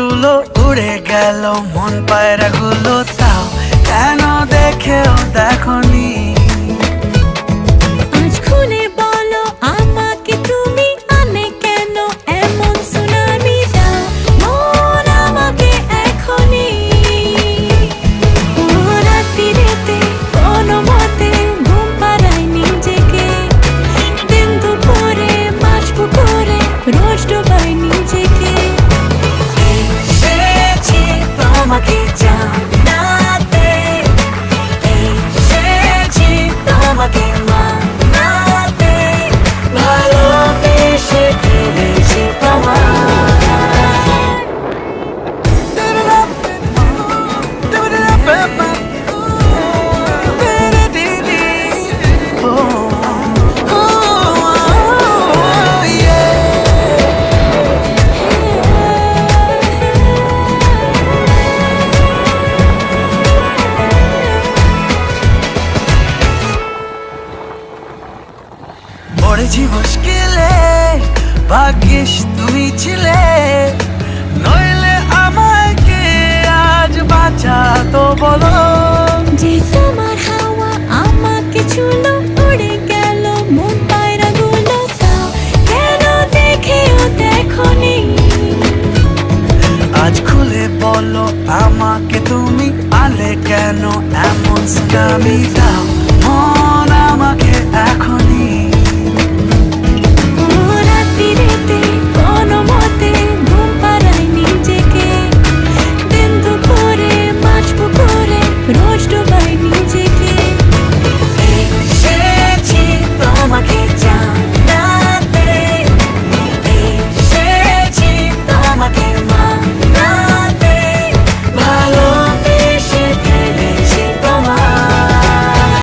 উড়ে গেল মন পায়রা গুলো তাও কেন দেখেও দেখনি? আজ পড়েছি মুশকিলে ভাগ্যিস তুমি ছিলে। নইলে আমায় কে আজ বাঁচাতো বলো? যে তোমার হাওয়া আমাকে ছুলো উড়ে গেল মন পায়রা গুলো কেন দেখেও দেখনি? আজ খুলে বলো আমাকে তুমি আলে কেন এমন সুনামিটা